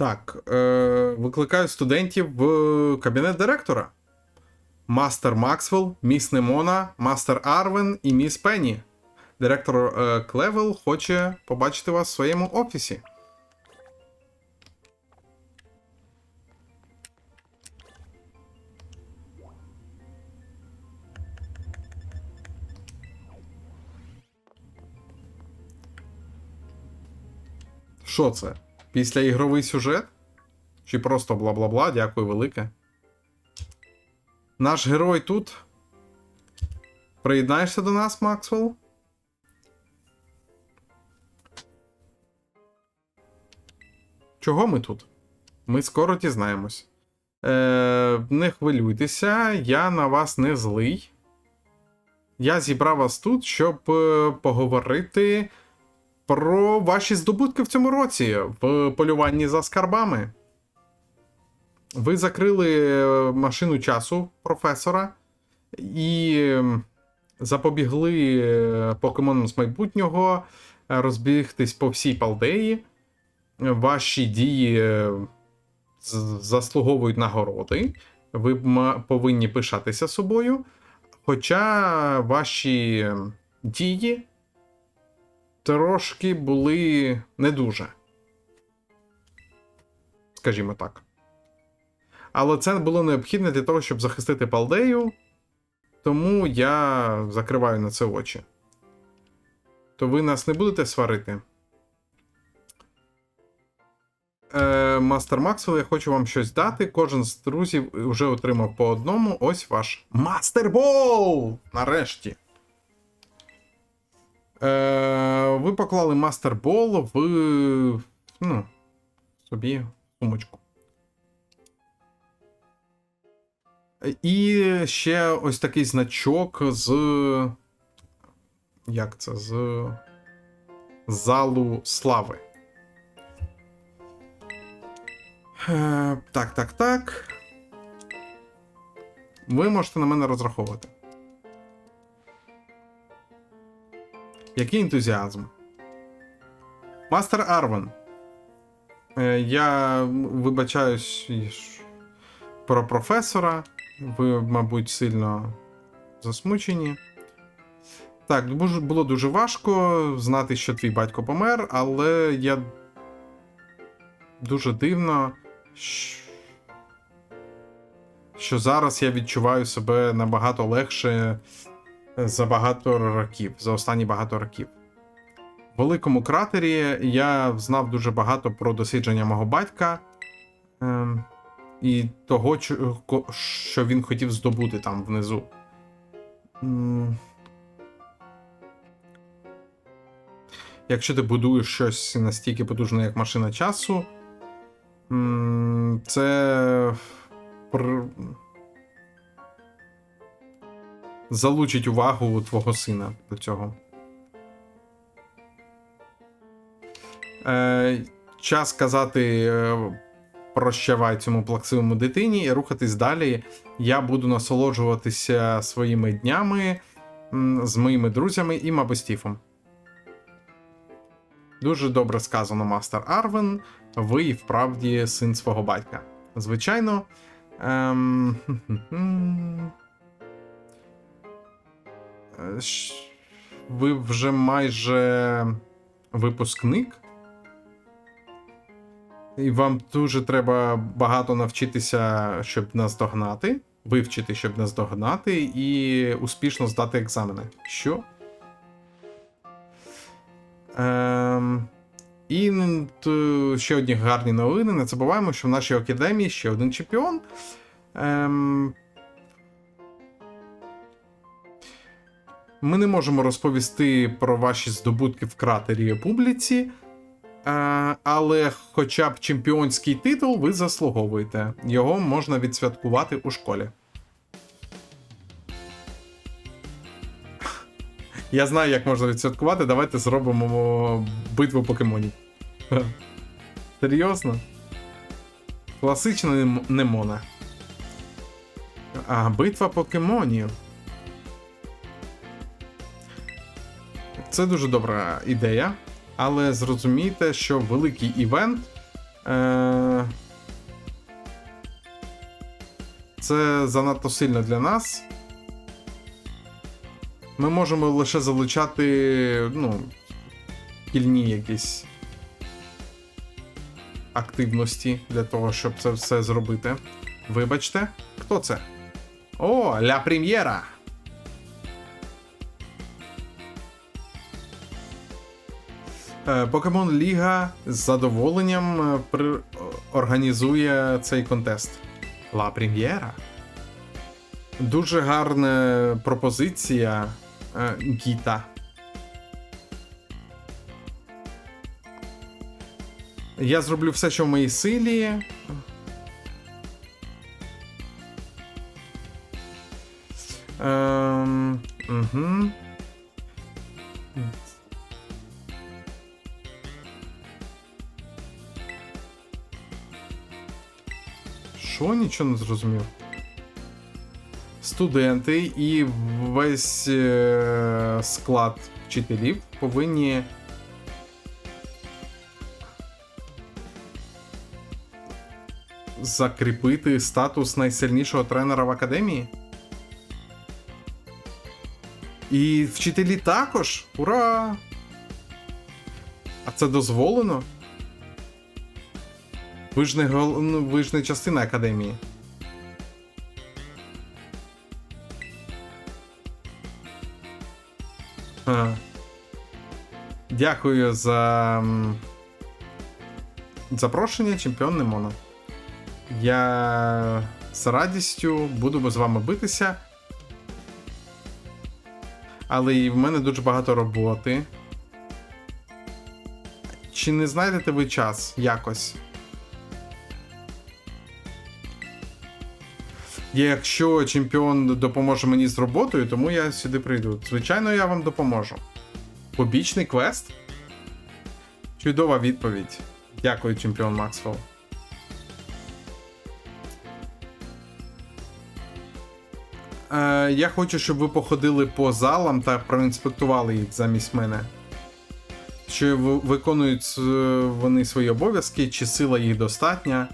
Так, е, викликаю студентів в кабінет директора. Мастер Максвелл, міс Немона, мастер Арвен і міс Пенні. Директор е, Клевел хоче побачити вас в своєму офісі. Що це? Після ігровий сюжет? Чи просто бла-бла-бла, дякую велике. Наш герой тут. Приєднаєшся до нас, Максвелл? Чого ми тут? Ми скоро дізнаємось. Е, не хвилюйтеся, я на вас не злий. Я зібрав вас тут, щоб е, поговорити про ваші здобутки в цьому році в полюванні за скарбами. Ви закрили е, машину часу професора і запобігли е, покемонам з майбутнього е, розбігтись по всій Палдеї. Ваші дії заслуговують нагороди. Ви повинні пишатися собою. Хоча ваші дії трошки були не дуже. Скажімо так. Але це було необхідне для того, щоб захистити Палдею. Тому я закриваю на це очі. То ви нас не будете сварити. Е, Мастер Максвелл, я хочу вам щось дати. Кожен з друзів вже отримав по одному. Ось ваш мастербол! Нарешті. Е, ви поклали мастербол в. Ну, собі сумочку. І ще ось такий значок з. Як це? З. Залу слави. Е, так, так, так. Ви можете на мене розраховувати. Який ентузіазм. Мастер Арвен. Е, я вибачаюсь про професора. Ви, мабуть, сильно засмучені. Так, було дуже важко знати, що твій батько помер, але я дуже дивно, що зараз я відчуваю себе набагато легше за багато років, за останні багато років. В великому кратері я знав дуже багато про дослідження мого батька ем, і того, що він хотів здобути там внизу. Якщо ти будуєш щось настільки потужне, як машина часу, це залучить увагу твого сина до цього. Е, час казати е, прощавай цьому плаксивому дитині і рухатись далі. Я буду насолоджуватися своїми днями з моїми друзями і Мабостіфом. Дуже добре сказано, мастер Арвен. Ви і вправді син свого батька. Звичайно. Ем... Ви вже майже випускник. І вам дуже треба багато навчитися, щоб наздогнати, вивчити, щоб наздогнати, і успішно здати екзамени. Що? Ем, і ще одні гарні новини. Не забуваємо, що в нашій академії ще один чемпіон. Ем, ми не можемо розповісти про ваші здобутки в кратері публіці. Е, але хоча б чемпіонський титул ви заслуговуєте. Його можна відсвяткувати у школі. Я знаю, як можна відсвяткувати. Давайте зробимо битву покемонів. Серйозно? Класична нем- Немона. А, битва покемонів. Це дуже добра ідея, але зрозумійте, що великий івент Е... Це занадто сильно для нас. Ми можемо лише залучати, ну, кільні якісь активності для того, щоб це все зробити. Вибачте, хто це? О, ля прем'єра! Покемон Ліга з задоволенням е, при... організує цей контест. Ла прем'єра. Дуже гарна пропозиція е, Гіта. Я зроблю все, що в моїй силі. Ем, угу. Що нічого не зрозумів? Студенти і весь е, склад вчителів повинні. Закріпити статус найсильнішого тренера в академії. І вчителі також. Ура! А це дозволено? Ви ж не, гол... ну, ви ж не частина академії. Дякую за запрошення, чемпіон Немона. Я з радістю буду з вами битися. Але і в мене дуже багато роботи. Чи не знайдете ви час якось? Якщо чемпіон допоможе мені з роботою, тому я сюди прийду. Звичайно, я вам допоможу. Побічний квест? Чудова відповідь. Дякую, чемпіон Максвелл. Е, я хочу, щоб ви походили по залам та проінспектували їх замість мене. Чи виконують е, вони свої обов'язки, чи сила їх достатня,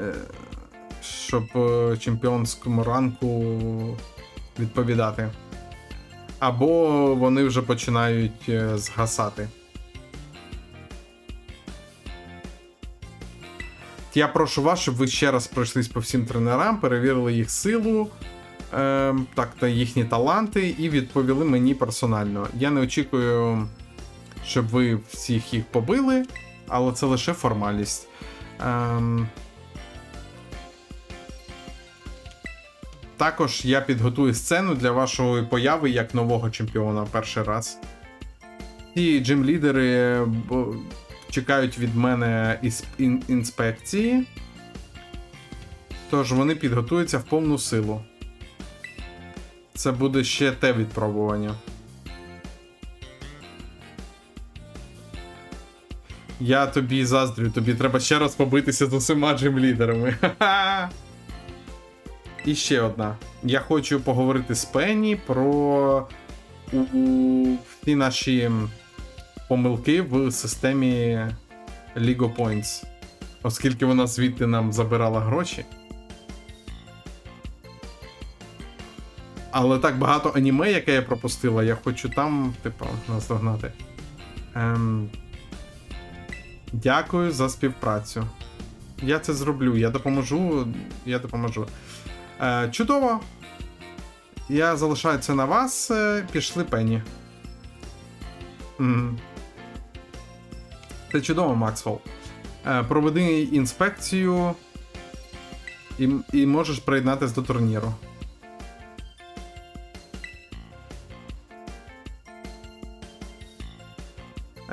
е, щоб е, чемпіонському ранку відповідати. Або вони вже починають е, згасати. Я прошу вас, щоб ви ще раз пройшлись по всім тренерам, перевірили їх силу, е, так, та їхні таланти, і відповіли мені персонально. Я не очікую, щоб ви всіх їх побили, але це лише формальність. Ем... Також я підготую сцену для вашої появи як нового чемпіона перший раз. Ці джим-лідери чекають від мене інспекції. Тож вони підготуються в повну силу. Це буде ще те відпробування. Я тобі заздрю, тобі треба ще раз побитися з усіма джим-лідерами. І ще одна. Я хочу поговорити з Пенні про всі наші помилки в системі Lego Points. Оскільки вона звідти нам забирала гроші. Але так багато аніме, яке я пропустила, я хочу там, типу, наздогнати. Ем... Дякую за співпрацю. Я це зроблю, я допоможу. Я допоможу. Е, чудово. Я залишаю це на вас. Е, Пішли пені. Це чудово, Максвелл. Е, проведи інспекцію і, і можеш приєднатися до турніру.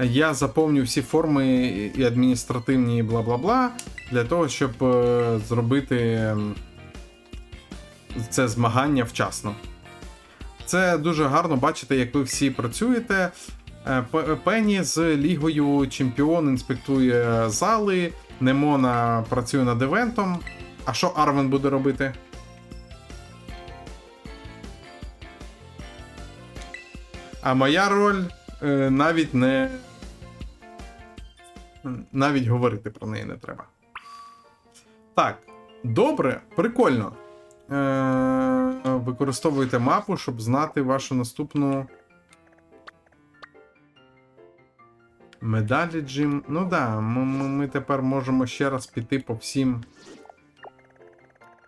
Я заповню всі форми і адміністративні бла бла бла для того, щоб зробити це змагання вчасно. Це дуже гарно бачити, як ви всі працюєте. Е, Пенні з Лігою Чемпіон інспектує зали, Немона працює над івентом. А що Арвен буде робити? А моя роль е, навіть не Навіть говорити про неї не треба. Так, добре, прикольно. Е- використовуйте мапу, щоб знати вашу наступну. Медалі Джим. Ну да, ми, ми, ми тепер можемо ще раз піти по всім.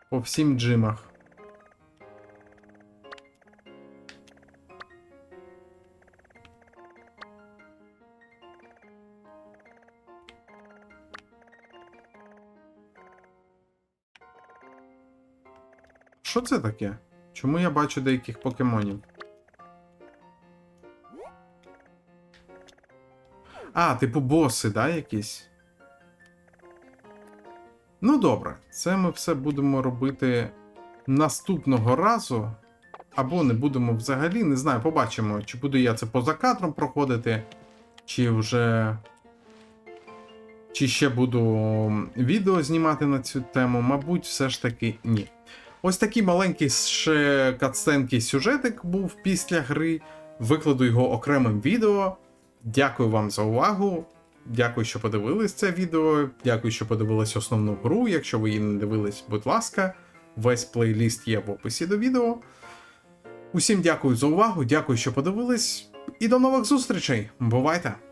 По всім джимах. Що це таке? Чому я бачу деяких покемонів? А, типу боси, да, якісь? Ну добре, це ми все будемо робити наступного разу. Або не будемо взагалі, не знаю, побачимо, чи буду я це поза кадром проходити, чи вже. Чи ще буду відео знімати на цю тему, мабуть, все ж таки ні. Ось такий маленький ще катстенкий сюжетик був після гри. Викладу його окремим відео. Дякую вам за увагу. Дякую, що подивились це відео. Дякую, що подивились основну гру. Якщо ви її не дивились, будь ласка, весь плейліст є в описі до відео. Усім дякую за увагу, дякую, що подивились, і до нових зустрічей. Бувайте!